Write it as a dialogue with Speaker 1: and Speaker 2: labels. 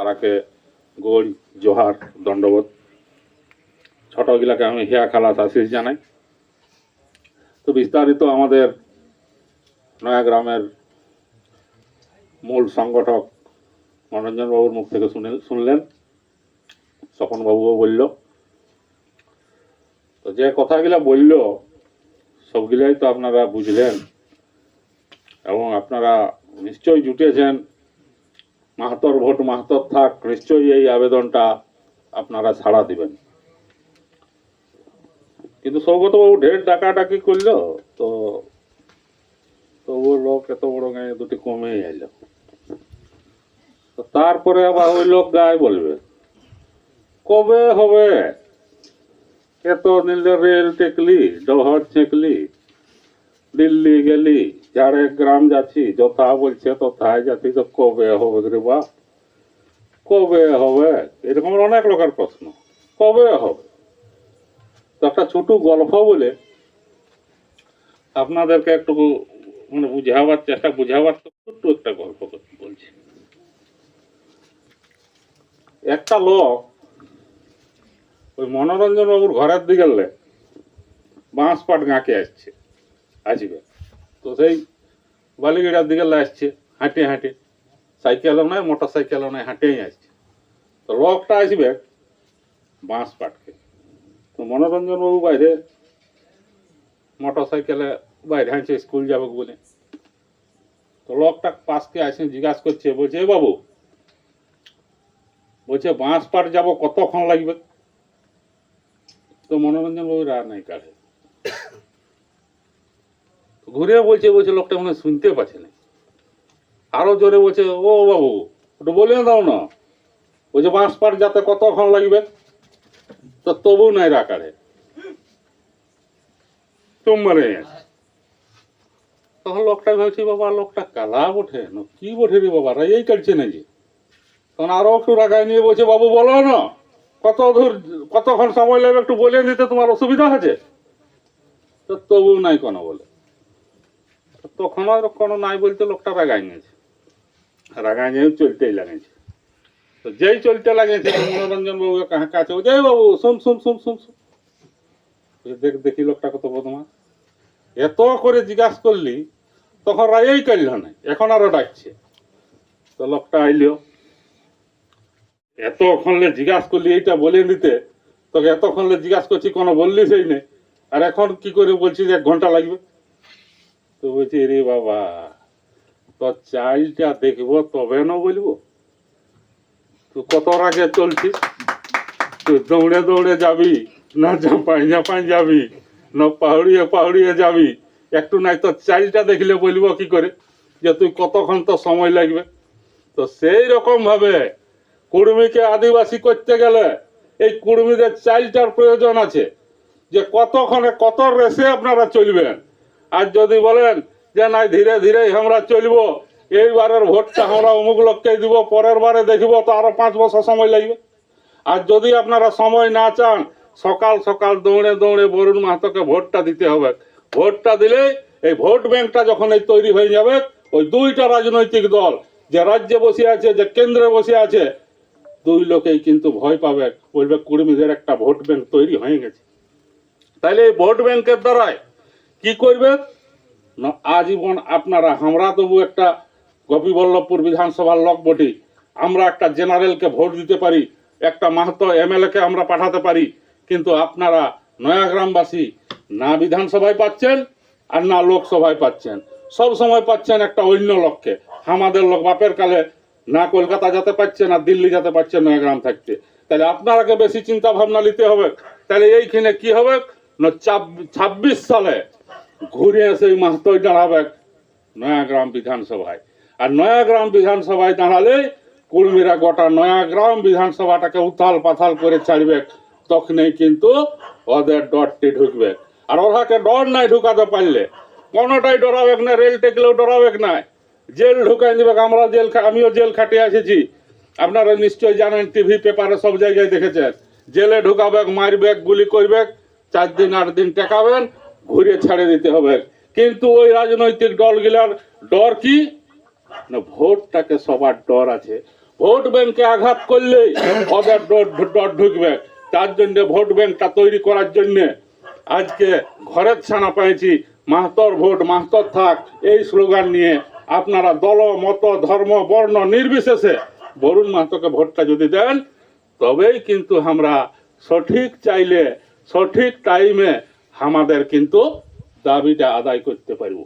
Speaker 1: তারাকে গোল, জোহার, দণ্ডবোধ। ছোটগুলাকে আমি হিয়া খালাস আশিস জানাই। তো বিস্তারিত আমাদের নয়াগ্রামের মূল সংগঠক মনোরঞ্জন বাবুর মুখ থেকে শুনে শুনলেন। স্বপন বাবুও বলল। তো যে কথাগুলা বলল, সবগুলাই তো আপনারা বুঝলেন। এবং আপনারা নিশ্চয়ই জুটেছেন। মাহাতর ভোট মাহাতর থাক, নিশ্চয়ই এই আবেদনটা আপনারা ছাড়া দিবেন। কিন্তু সৌগতবাবু ঢের ডাকাডাকি করল, তো তবুও লোক এত বড় গায়ে দুটি কমে এলো। তারপরে আবার ওই লোক গায়ে বলবে, কবে হবে? এত দিন রেল টেকলি, ডহর ছেঁকলি দিল্লি গেলি, যারে গ্রাম যাচ্ছি, যথা বলছে তথায় যাচ্ছি তো কবে হবে রে বাপ? কবে হবে? এরকম অনেক লোকের প্রশ্ন। কবে হবে? তো একটা ছোট গল্প বলে আপনাদেরকে একটু মানে বুঝাবার চেষ্টা, বুঝাবার তো ছোট্ট একটা গল্প বলছি। একটা লোক ওই মনোরঞ্জন বাবুর ঘরের দিকে গেলে বাঁশপাট গাঁকে আসছে। আসবে। তো সেই বালিগিড়ার দিকে আসছে, হাঁটে হাঁটে। সাইকেলও নয় মোটর সাইকেলও নয় হাঁটেই আসছে। তো লোকটা আসবে বাঁশ পাটকে তো মনোরঞ্জন বাবু বাইরে মোটর সাইকেলে বাইরে হাঁটছে, স্কুল যাবে বলে। তো লোকটা পাশকে আসে, জিজ্ঞাসা করছে, বলছে, "এ বাবু, বলছে বাঁশ পাট যাব কতক্ষণ লাগবে? তো মনোরঞ্জন বাবু আর নাই কাঢ়ে ঘুরে বলছে বলছে, লোকটা মনে শুনতে পাচ্ছে না। আরও জোরে বলছে, ও বাবু ওটা বলে দাও না। বলছে, বাঁশ পাট যাতে কতক্ষণ লাগবে? তো তবু নাই রাখারে তোমারে তখন লোকটা ভাবছি, বাবা, লোকটা কালা বটে, না কি বটে রে বাবা এই কাটছে না যে। তখন আরও একটু রাখায় নিয়ে বলছে, বাবু, বলো না, কত দূর, কতক্ষণ সময় লাগবে একটু বলে দিতে, তোমার অসুবিধা আছে? তো তবু নাই কোনো বলে। তখন আর কোনো নাই বলতে লোকটা রাগাই নিয়েছে। রাগাই নিয়ে চলতেই লাগেছে। তো যেই চলতে লাগেছে, মনোরঞ্জন বাবু কাছে "এই বাবু, শুন শুন শুন শুন শুন। দেখ, দেখি লোকটা কত বদমাস। এত করে জিজ্ঞাসা করলি, তখন রাগেই করল না। এখন আরও ডাকছে। তো লোকটা আইলিও এতক্ষণলে জিজ্ঞাসা করলি, এইটা বলে নিতে তোকে এতক্ষণলে জিজ্ঞাসা করছি, কোনো বললি সেই নেই আর এখন কি করে বলছিস, এক ঘণ্টা লাগবে? তো বলছি রে বাবা তো চাইলটা দেখব, তবে না বলব। তুই কত রাগে চলছিস? তুই দৌড়ে দৌড়ে যাবি, না ঝাঁপাই ঝাঁপাই যাবি, না পাহাড়িয়ে পাহাড়িয়ে যাবি। একটু নাই তো চাইলটা দেখলে বলব কি করে? যে তুই কতক্ষণ তো সময় লাগবে? তো সেই রকম ভাবে কুড়মিকে আদিবাসী করতে গেলে এই কুড়মিদের চাইলটার প্রয়োজন আছে। যে কতক্ষণে কত রেসে আপনারা চলবেন? আর যদি বলেন যে নাই, ধীরে ধীরে আমরা চলবো, এইবারের ভোটটা আমরা অমুক লোককে দিব, পরের বারে দেখব তো আরও পাঁচ বছর সময় লাগবে। আর যদি আপনারা সময় না চান, সকাল সকাল দৌড়ে দৌড়ে বরুণ মাহাতোকে ভোটটা দিতে হবে। ভোটটা দিলে এই ভোট ব্যাংকটা যখন এই তৈরি হয়ে যাবে, ওই দুইটা রাজনৈতিক দল, যে রাজ্যে বসে আছে, যে কেন্দ্রে বসে আছে, দুই লোকেই কিন্তু ভয় পাবে, বলবে কুর্মীদের একটা ভোট ব্যাংক তৈরি হয়ে গেছে। তাইলে এই ভোট ব্যাংকের দ্বারাই কি করবে? না, আজীবন আপনারা, আমরা তবু একটা গোপীবল্লভপুর বিধানসভার লোক বটি। আমরা একটা জেনারেলকে ভোট দিতে পারি, একটা মাহাতো এমএলএ কে আমরা পাঠাতে পারি, কিন্তু আপনারা নয়াগ্রামবাসী না বিধানসভায় পাচ্ছেন আর না লোকসভায় পাচ্ছেন। সব সময় পাচ্ছেন একটা অন্য লোককে। আমাদের লোক বাপের কালে না কলকাতা যেতে পারছে, না দিল্লি যেতে পারছে, নয়াগ্রাম থাকতে। তাহলে আপনারাকে বেশি চিন্তা ভাবনা নিতে হবে। তাহলে এইখানে কি হবে? না ছাব্বিশ সালে ঘুরে এসে এই মাহাতোই দাঁড়াবে নয়াগ্রাম বিধানসভায়। আর নয়াগ্রাম বিধানসভায় দাঁড়ালে কুর্মীরা গোটা নয়াগ্রাম বিধানসভাটাকে উথাল পাথাল করে ছাড়বে, তখনই কিন্তু ওদের ডরটি ঢুকবে। আর ওরাকে ডর নাই ঢুকাতে পারলে। কোনোটাই ডরাবে না, রেল টেকলেও ডরাবে না। জেল ঢুকাই দিবে, আমরা জেল আমিও জেল খাটে এসেছি আপনারা নিশ্চয়ই জানেন, টিভি পেপারে সব জায়গায় দেখেছেন। জেলে ঢুকাবে, মারবে, গুলি করবে, চার দিন, আট দিন টেকাবেন। ঘুরে ছেড়ে দিতে হবে। কিন্তু ওই রাজনৈতিক দলগুলার ডর কি? না, ভোটটাকে সবার ডর আছে। ভোট ব্যাংকে আঘাত করলেই ওদের ডর ডর ঢুকবে। তার জন্য ভোট ব্যাংকটা তৈরি করার জন্য আজকে ঘরের ছানা পেয়েছি। মাহতর ভোট, মাহতর থাক, এই স্লোগান নিয়ে আপনারা দল, মত, ধর্ম, বর্ণ নির্বিশেষে বরুণ মাহাতোকে ভোটটা যদি দেন, তবেই কিন্তু আমরা সঠিক চাইলে, সঠিক টাইমে আমাদের কিন্তু দাবিটা আদায় করতে পারব।